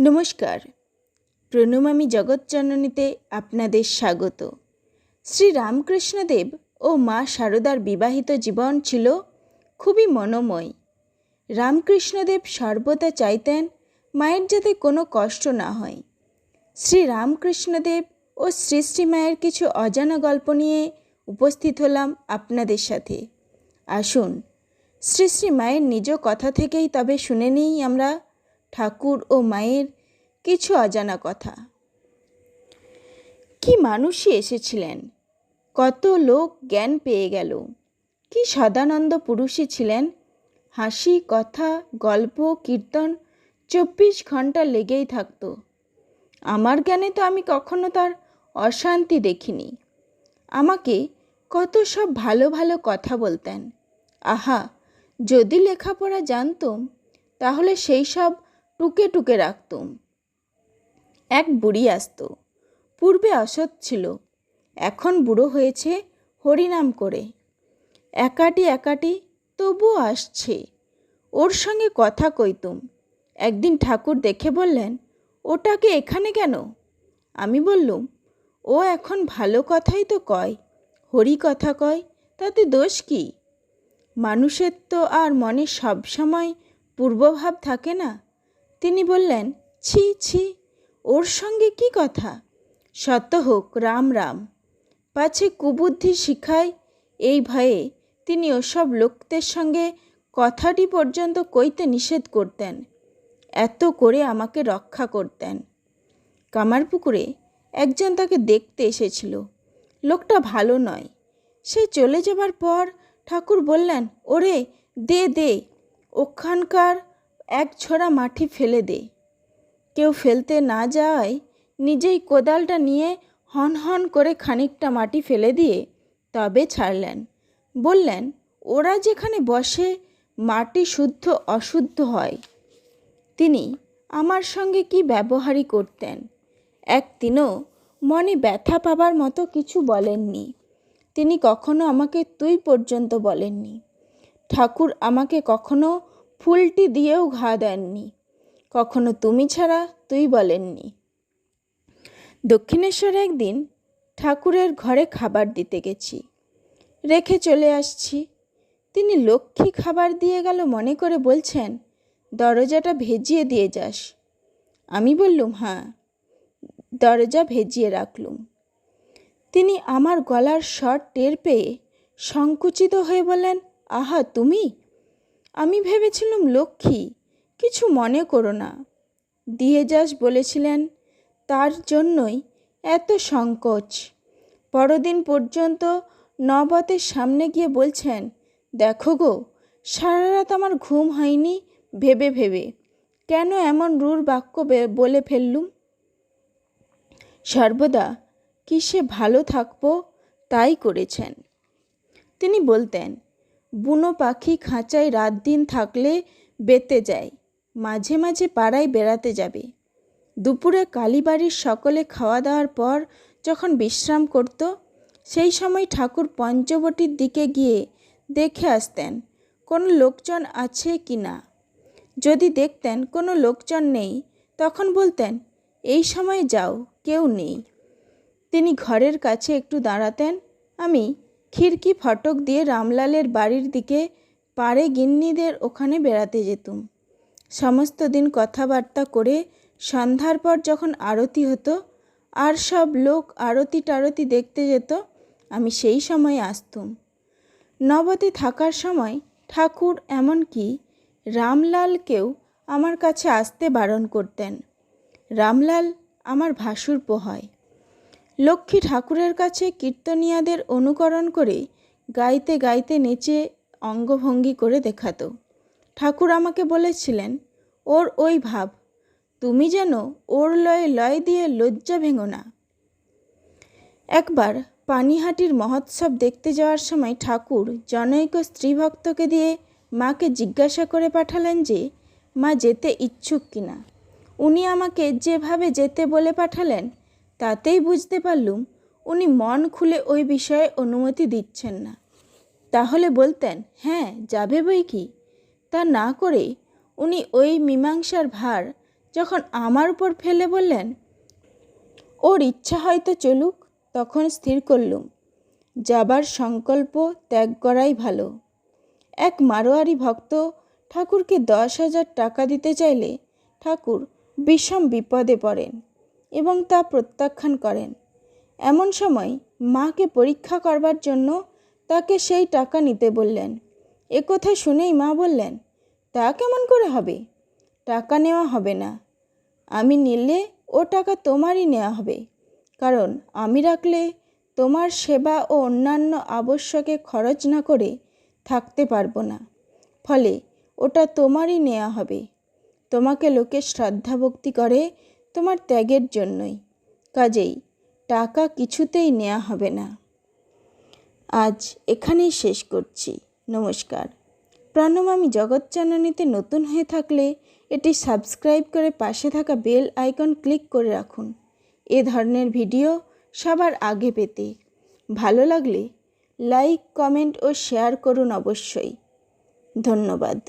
নমস্কার। প্রণমামী জগৎজননীতে আপনাদের স্বাগত। শ্রী রামকৃষ্ণদেব ও মা শারদার বিবাহিত জীবন ছিল খুবই মনোময়। রামকৃষ্ণদেব সর্বদা চাইতেন মায়ের যাতে কোনো কষ্ট না হয়। শ্রী রামকৃষ্ণদেব ও শ্রী শ্রী মায়ের কিছু অজানা গল্প নিয়ে উপস্থিত হলাম আপনাদের সাথে। আসুন, শ্রী শ্রী মায়ের নিজ কথা থেকেই তবে শুনে নিই আমরা ঠাকুর ও মায়ের কিছু অজানা কথা। কি মানুষই এসেছিলেন? কত লোক জ্ঞান পেয়ে গেল। কি সদানন্দ পুরুষই ছিলেন? হাসি, কথা, গল্প, কীর্তন চব্বিশ ঘণ্টা লেগেই থাকতো। আমার জ্ঞানে তো আমি কখনো তার অশান্তি দেখিনি। আমাকে কত সব ভালো ভালো কথা বলতেন। আহা, যদি লেখাপড়া জানতুম, তাহলে সেই সব টুকে টুকে রাখতুম। এক বুড়ি আসতো। পূর্বে অসৎ ছিল। এখন বুড়ো হয়েছে হরিনাম করে। একাটি একাটি তবুও আসছে। ওর সঙ্গে কথা কইতুম। একদিন ঠাকুর দেখে বললেন ওটাকে এখানে কেন? আমি বললুম, ও এখন ভালো কথাই তো কয়। হরি কথা কয়, তাতে দোষ কি? মানুষের তো আর মনে সবসময় পূর্বভাব থাকে না। তিনি বললেন, ছি ছি, ওর সঙ্গে কি কথা? সত্য হোক, রাম রাম। পাছে কুবুদ্ধি শিখায়, এই ভয়ে তিনি ওসব লোকদের সঙ্গে কথাটি পর্যন্ত কইতে নিষেধ করতেন। এত করে আমাকে রক্ষা করতেন। কামারপুকুরে একজন তাকে দেখতে এসেছিল। লোকটা ভালো নয়। সে চলে যাবার পর ঠাকুর বললেন, ওরে, দে দে। ওখানকার এক ছড়া মাটি ফেলে দে। কেউ ফেলতে না যাওয়ায় নিজেই কোদালটা নিয়ে হন হন করে খানিকটা মাটি ফেলে দিয়ে তবে ছাড়লেন। বললেন, ওরা যেখানে বসে, মাটি শুদ্ধ, অশুদ্ধ হয়। তিনি, আমার সঙ্গে কি ব্যবহারই করতেন? একদিনও মনে ব্যথা পাবার মতো কিছু বলেননি। তিনি কখনো আমাকে তুই পর্যন্ত বলেননি। ঠাকুর আমাকে কখনো ফুলটি দিয়েও ঘা দেননি। কখনো তুমি ছাড়া তুই বলেননি। দক্ষিণেশ্বরে একদিন ঠাকুরের ঘরে খাবার দিতে গেছি। রেখে চলে আসছি। তিনি লক্ষ্মী খাবার দিয়ে গেল মনে করে বলছেন, দরজাটা ভেজিয়ে দিয়ে যাস। আমি বললুম হ্যাঁ। দরজা ভেজিয়ে রাখলুম। তিনি আমার গলার স্বর টের পেয়ে সংকুচিত হয়ে বলেন আহা, তুমি? আমি ভেবেছিলাম লক্ষ্মী, কিছু মনে করো না। দিয়ে যাস বলেছিলেন, তার জন্যই এত সংকোচ পরদিন পর্যন্ত নবতের সামনে গিয়ে বলছেন, দেখো গো, সারা রাত আমার ঘুম হয়নি ভেবে ভেবে। কেন এমন রূঢ় বাক্য বলে ফেললুম? সর্বদা কিসে ভালো থাকব তাই করেছেন তিনি বলতেন বুনো পাখি খাঁচায় রাত দিন থাকলে বেতে যায়, মাঝে মাঝে পাড়ায় বেড়াতে যাবে। দুপুরে কালীবাড়ির সকলে খাওয়া দাওয়ার পর যখন বিশ্রাম করত, সেই সময় ঠাকুর পঞ্চবটির দিকে গিয়ে দেখে আসতেন, কোনো লোকজন আছে কি না? যদি দেখতেন কোনো লোকজন নেই, তখন বলতেন, এই সময় যাও, কেউ নেই। তিনি ঘরের কাছে একটু দাঁড়াতেন, আমি খিড়কি ফটক দিয়ে রামলালের বাড়ির দিকে পাড়ে গিন্নিদের ওখানে বেড়াতে যেতুম। সমস্ত দিন কথাবার্তা করে সন্ধ্যার পর যখন আরতি হতো, আর সব লোক আরতি টারতি দেখতে যেত, আমি সেই সময় আসতুম। নবতে থাকার সময় ঠাকুর এমনকি রামলালকেও আমার কাছে আসতে বারণ করতেন। রামলাল আমার ভাসুর পোহায়। লক্ষ্মী ঠাকুরের কাছে কীর্তনিয়াদের অনুকরণ করে গাইতে গাইতে নেচে অঙ্গভঙ্গি করে দেখাতো। ঠাকুর আমাকে বলেছিলেন, ওর ওই ভাব, তুমি যেন ওর লয়ে লয় দিয়ে লজ্জা ভেঙো না। একবার পানিহাটির মহোৎসব দেখতে যাওয়ার সময় ঠাকুর জনৈক স্ত্রীভক্তকে দিয়ে মাকে জিজ্ঞাসা করে পাঠালেন যে, মা যেতে ইচ্ছুক কিনা উনি আমাকে, যেভাবে যেতে বলে পাঠালেন তাতেই বুঝতে পারলুম উনি মন খুলে ওই বিষয়ে অনুমতি দিচ্ছেন না। তাহলে বলতেন হ্যাঁ যাবে বই কি? তা না করে উনি ওই মীমাংসার ভার যখন আমার উপর ফেলে বললেন, ওর ইচ্ছা হয়তো চলুক, তখন স্থির করলুম, যাবার সংকল্প ত্যাগ করাই ভালো। এক মারোয়ারি ভক্ত ঠাকুরকে দশ হাজার টাকা দিতে চাইলে ঠাকুর বিষম বিপদে পড়েন। এবং তা প্রত্যাখ্যান করেন। এমন সময় মাকে পরীক্ষা করবার জন্য তাকে সেই টাকা নিতে বললেন। এ কথা শুনেই মা বললেন, তা কেমন করে হবে? টাকা নেওয়া হবে না। আমি নিলে ও টাকা তোমারই নেওয়া হবে। কারণ আমি রাখলে তোমার সেবা ও অন্যান্য আবশ্যকে খরচ না করে থাকতে পারব না। ফলে ওটা তোমারই নেওয়া হবে। তোমাকে লোকে শ্রদ্ধা ভক্তি করে তোমার ত্যাগের জন্যই। কাজেই টাকা কিছুতেই নেওয়া হবে না। আজ এখানেই শেষ করছি। নমস্কার। প্রণম, আমি জগৎজননীতে নতুন হয়ে থাকলে এটি সাবস্ক্রাইব করে পাশে থাকা বেল আইকন ক্লিক করে রাখুন। এ ধরনের ভিডিও সবার আগে পেতে ভালো লাগলে লাইক, কমেন্ট ও শেয়ার করুন অবশ্যই। ধন্যবাদ।